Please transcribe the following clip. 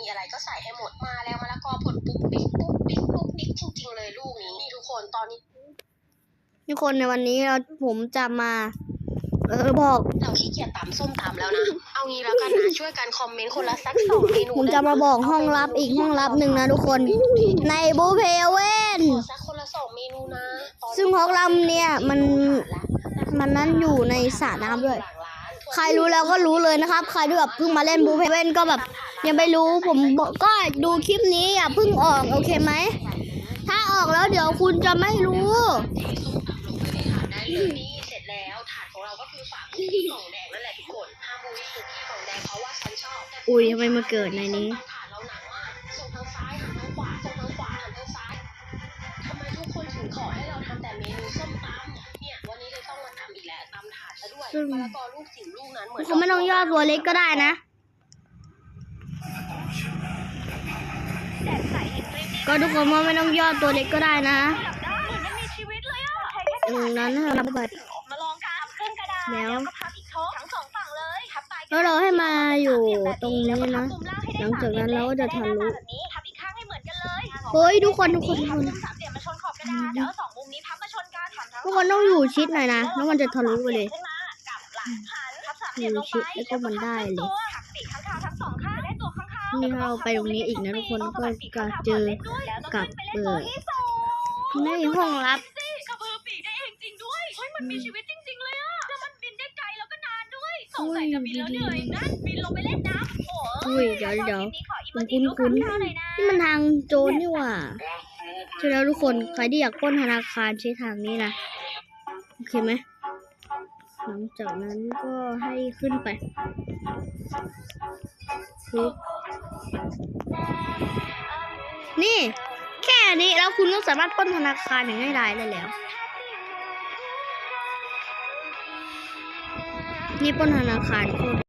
มีอะไรก็ใส่ให้หมดมาแล้วมะละกอผลปุ๊กปิ๊กปุ๊กปิ๊กปุ๊กปิ๊กจริง ๆ เลยลูกนี้นี่ทุกคนตอนนี้ทุกคนในวันนี้เราผมจะมา เออบอกเราขี้เกียจตำส้มตำแล้วนะ เอางี้แล้วกันนะช่วยกันคอมเมนต์คนละสักสองเมนูผมจะมาบอกห้องลับอีกห้องลับหนึ่งนะทุกคน ในบูเพเว่นขอสักคนละสองเมนูนะตอนนี้ซึ่งห้องลับเนี่ยมันมันนั้นอยู่ในสระน้ำด้วย ใครรู้แล้วก็รู้เลยนะครับ ใครที่แบบเพิ่งมาเล่นบูเพเว่นก็แบบ ยังไม่รู้ผมบอกก็ดูคลิปนี้อย่าเพิ่งออกโอเคไหม ถ้าออกแล้วเดี๋ยวคุณจะไม่รู้ได้เลยนี่เสร็จแล้วถาดของเราก็คือฝาคุกกี้กล่องแดงนั่นแหละทุกคนห้ามบุยคุกกี้กล่องแดงเพราะว่าฉันชอบแต่อุ้ยทำไมมาเกิดในนี้ ถาดเราหนักมากส่งทางซ้ายหันทางขวาส่งทางขวาหันทางซ้ายทำไมทุกคนถึงขอให้เราทำแต่เมนูส้มตำเนี่ยวันนี้เลยต้อง มาทำอีกแล้วตำถาดซะด้วยซึ่งมะละกอลูกจิ๋วลูกนั้นเหมือนคุณไม่ต้องย่อตัวเล็กก็ได้นะ ก็ทุกคนว่าไม่ต้องย่อตัวเล็กก็ได้นะอืมนั้นให้เราไปมาลองกันขึ้นกระดาษแล้วก็พับอีกโททั้งสองฝั่งเลยพับปลายแล้วเราให้มาอยู่ตรงนี้แล้วก็พันะบมุมล่างให้ได้หลังจากนั้นเราก็จะทะลุแบบนี้พับอีกข้างให้เหมือนกันเลยเฮ้ยทุกคนทุกคนทุกพัคบนมุมสามเหลี่ยมมาชนขอบกระดาษแล้วเอาสองมุมนี้พับ คนต้องอยู่ชิดหน่อยนะแล้วมันจะทะลุไปเลยอยู่ชิดแล้วก็มันได้เลยนี่เราไปตรงนี้อีกนะทุกคนก็จะเจอกับเออในห้องลับมันมีชีวิตจริงๆเลยอะแล้วมันบินได้ไกลแล้วก็นานด้วยสงสัยจะบินแล้วเหนื่อยนั่นบินลงไปเล่นน้ำโอ้ยเดี๋ยวเดี๋ยวมันคุ้นๆนี่มันทางโจรนี่หว่า ใช่แล้วทุกคนใครที่อยากป้นธนาคารใช้ทางนี้นะโอเคไหมหลังจากนั้นก็ให้ขึ้นไปนี่ แค่นี้แล้วคุณก็สามารถป้นธนาคารอย่างง่ายดายได้แล้ว นี่ป้นธนาคารโคตร